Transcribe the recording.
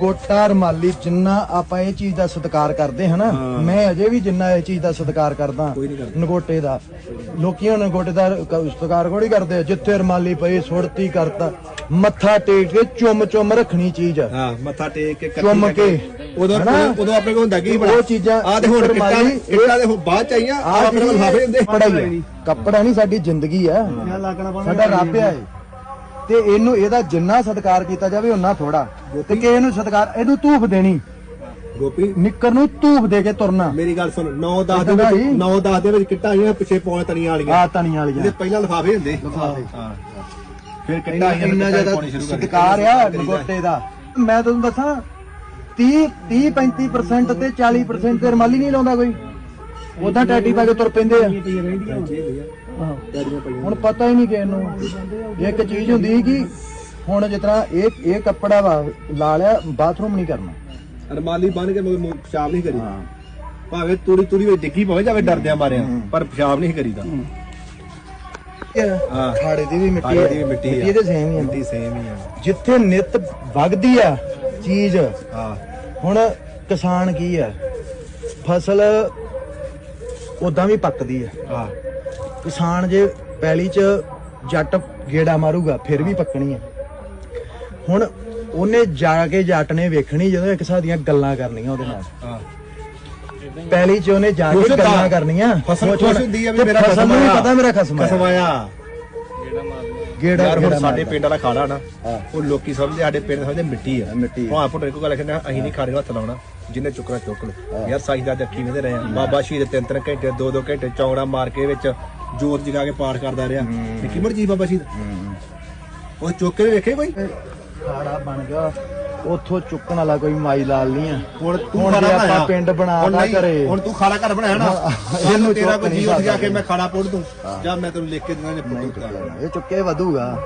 ਗੋਟਾ ਰਮਾਲੀ ਜਿੰਨਾ ਆਪਾਂ ਇਹ ਚੀਜ਼ ਦਾ ਸਤਿਕਾਰ ਕਰਦੇ ਹਨਾ ਮੈਂ ਅਜੇ ਵੀ ਜਿੰਨਾ ਇਹ ਚੀਜ਼ ਦਾ ਸਤਿਕਾਰ ਕਰਦਾ ਨਗੋਟੇ ਦਾ। ਲੋਕੀ ਹੁਣ ਨਗੋਟੇ ਦਾ ਸਤਿਕਾਰ ਕੋਈ ਨਹੀਂ ਕਰਦੇ ਜਿੱਥੇ ਰਮਾਲੀ ਪਈ ਸੁਰਤੀ ਕਰਤਾ। ਮੱਥਾ ਟੇਕ ਕੇ ਚੁੰਮ ਚੁੰਮ ਰੱਖਣੀ ਚੀਜ਼। ਹਾਂ ਮੱਥਾ ਟੇਕ ਕੇ ਚੁੰਮ। ਕੇ। ਉਦੋਂ? ਉਦੋਂ ਆਪਣੇ ਕੋਲ ਹੁੰਦਾ ਕੀ ਉਹ ਚੀਜ਼ਾਂ ਆ ਤੇ ਹੁਣ ਕਿੱਟਾਂ ਇੱਟਾਂ ਦੇ ਬਾਅਦ ਚ ਆਈਆਂ ਆ ਆਪਣੇ ਕੋਲ ਹਾਫੇ ਹੁੰਦੇ। ਕੱਪੜਾ ਨਹੀਂ ਸਾਡੀ ਜ਼ਿੰਦਗੀ ਹੈ ਸਾਡਾ ਰੱਬ ਹੈ। ਤੇ ਇਹਨੂੰ ਇਹਦਾ ਜਿੰਨਾ ਸਤਿਕਾਰ ਕੀਤਾ ਜਾਵੇ ਉਹਨਾਂ ਥੋੜਾ ਤੇ ਕਿ ਇਹਨੂੰ ਸਤਿਕਾਰ ਇਹਨੂੰ ਧੂਫ ਦੇਣੀ। ਗੋਪੀ। ਨਿੱਕਰ ਨੂੰ ਧੂਫ ਦੇ ਕੇ ਤੁਰਨਾ। ਮੇਰੀ ਗੱਲ ਸੁਣ 9 10 ਦੇ ਵਿੱਚ ਜੀ? 9 10 ਦੇ ਵਿੱਚ ਕਿੱਟਾਂ ਆਈਆਂ ਪਿੱਛੇ ਪੌਣ ਤਣੀਆਂ ਵਾਲੀਆਂ। ਆ ਤਣੀਆਂ ਇਹਦੇ ਵਾਲੀਆਂ ਪਹਿਲਾਂ ਲਫਾਫੇ ਹੁੰਦੇ। ਲਿਫਾਫੇ। ਹਾਂ। ਫਿਰ ਕਿੱਟਾਂ ਆਈਆਂ ਇੰਨਾ ਜ਼ਿਆਦਾ। ਸਤਿਕਾਰ ਆ ਨਗੋਟੇ ਦਾ। ਮੈਂ ਤੁਹਾਨੂੰ ਦੱਸਾਂ 30 30 35% ਤੇ 40% ਤੇ ਰਮਾਲੀ ਨਹੀਂ ਲਾਉਂਦਾ ਕੋਈ। ਉਦਾਂ ਟੈਟੀ ਪਾ ਕੇ ਤੁਰ ਪੈਂਦੇ ਆ। ਹਾਂ। ਹੁਣ ਪਤਾ ਹੀ ਨਹੀਂ ਕਿ ਇਹਨੂੰ ਇੱਕ ਚੀਜ਼ ਹੁੰਦੀ ਕਿ ਹੁਣ ਜਿਸ ਤਰ੍ਹਾਂ ਇਹ ਇਹ ਕੱਪੜਾ ਵਾ ਲਾ ਲਿਆ ਬਾਥਰੂਮ ਨਹੀਂ ਕਰਨਾ। ਰਮਾਲੀ ਬੰਨ ਕੇ ਮਗਰ ਪਿਸ਼ਾਬ ਨਹੀਂ ਕਰੀ ਭਾਵੇਂ ਤੂੜੀ ਤੂੜੀ ਵਿੱਚ ਡਿੱਗੀ ਪਵੇ ਜਾਵੇ ਡਰਦਿਆਂ ਮਾਰਿਆ ਪਰ ਪਿਸ਼ਾਬ ਨਹੀਂ ਕਰੀਦਾ। ਹਾਂ। ਖਾੜੇ ਦੀ ਵੀ ਮਿੱਟੀ ਖਾੜੇ ਦੀ ਵੀ ਮਿੱਟੀ ਆ। ਇਹਦੇ ਸੇਮ ਹੀ ਆ। ਮਿੱਟੀ ਸੇਮ ਹੀ ਆ। ਜਿੱਥੇ ਨਿਤ ਵਗਦੀ ਆ ਚੀਜ਼ ਹਾਂ। ਹੁਣ ਕਿਸਾਨ ਕੀ ਆ? ਫਸਲ ਉਦਾਂ ਵੀ ਪੱਕਦੀ ਆ। ਹਾਂ। ਕਿਸਾਨ ਜੇ ਪੈਲੀ 'ਚ ਜੱਟ ਗੇੜਾ ਮਾਰੂਗਾ ਫਿਰ ਵੀ ਪੱਕਣੀ ਆ। ਹੁਣ ਉਹਨੇ ਜਾ ਕੇ ਜੱਟ ਨੇ ਵੇਖਣੀ ਜਦੋਂ ਇੱਕ ਹਿਸਾਬ ਦੀਆਂ ਗੱਲਾਂ ਕਰਨੀਆਂ ਉਹਦੇ ਨਾਲ। ਹਾਂ। ਪੈਲੀ 'ਚ ਉਹਨੇ ਜਾ ਕੇ। ਗੱਲਾਂ ਕਰਨੀਆਂ। ਫਸਲ ਖੁਸ਼ ਹੁੰਦੀ ਆ ਵੀ ਮੇਰਾ ਫਸਲ ਨੂੰ ਖਸਮ ਪਤਾ ਮੇਰਾ ਖਸਮ ਖਸਮ ਆ ਆਇਆ। ਗੇੜਾ ਯਾਰ ਹੁਣ ਸਾਡੇ। ਪਿੰਡ ਵਾਲਾ ਖਾੜਾ ਨਾ ਹਾਂ। ਉਹ ਲੋਕੀ ਸਮਝਦੇ ਸਾਡੇ ਪਿੰਡ ਸਮਝਦੇ ਮਿੱਟੀ ਆ। ਮਿੱਟੀ। ਭਾਂ ਪੁੱਟੇ ਕੋ ਗੱਲ ਕਹਿੰਦੇ ਅਸੀਂ ਨਹੀਂ ਨੂੰ ਹੱਥ ਲਾਉਣਾ ਜਿੰਨੇ ਚੁੱਕਣਾ ਚੁੱਕ ਲੋ ਯਾਰ ਸਾਈ ਦਾ ਅੱਖੀ ਵੇਂਦੇ ਰਹੇ ਆ। ਬਾਬਾ ਸ਼ਹੀਦ ਤਿੰਨ ਤਿੰਨ ਘੰਟੇ ਦੋ ਦੋ ਘੰਟੇ ਚੌੜਾ ਮਾਰ ਕੇ ਵਿੱਚ ਜੋਤ ਜਗਾ ਕੇ ਪਾਠ ਕਰਦਾ ਰਿਹਾ। ਨਿੱਕੀ ਮਰ ਜੀ ਬਾਬਾ ਸ਼ਹੀਦ। ਉਹ ਚੁੱਕ ਕੇ ਵੇਖੇ ਕੋਈ? ਖਾੜਾ ਬਣ ਗਿਆ। ਉਥੋਂ ਚੁੱਕਣ ਵਾਲਾ ਕੋਈ ਮਾਈ ਲਾਲ ਨਹੀਂ ਆ। ਹੁਣ ਤੂੰ ਆਪਾਂ। ਪਿੰਡ ਬਣਾ ਹੁਣ ਤਾ ਨਹੀਂ, ਘਰੇ। ਹੁਣ ਤੂੰ ਖਾੜਾ ਘਰ ਬਣਾਇਆ ਨਾ। ਇਹਨੂੰ ਤੇਰਾ ਕੋਈ ਜੀ ਉੱਠ ਕੇ ਸਕਦਾ। ਮੈਂ ਖਾੜਾ ਪੁੱਟ ਦੂੰ। ਜਾਂ ਮੈਂ ਤੈਨੂੰ ਲਿਖ ਕੇ ਦਿੰਦਾ ਨੇ ਪੁੱਟ ਇਹ ਚੁੱਕੇ ਵਧੂਗਾ।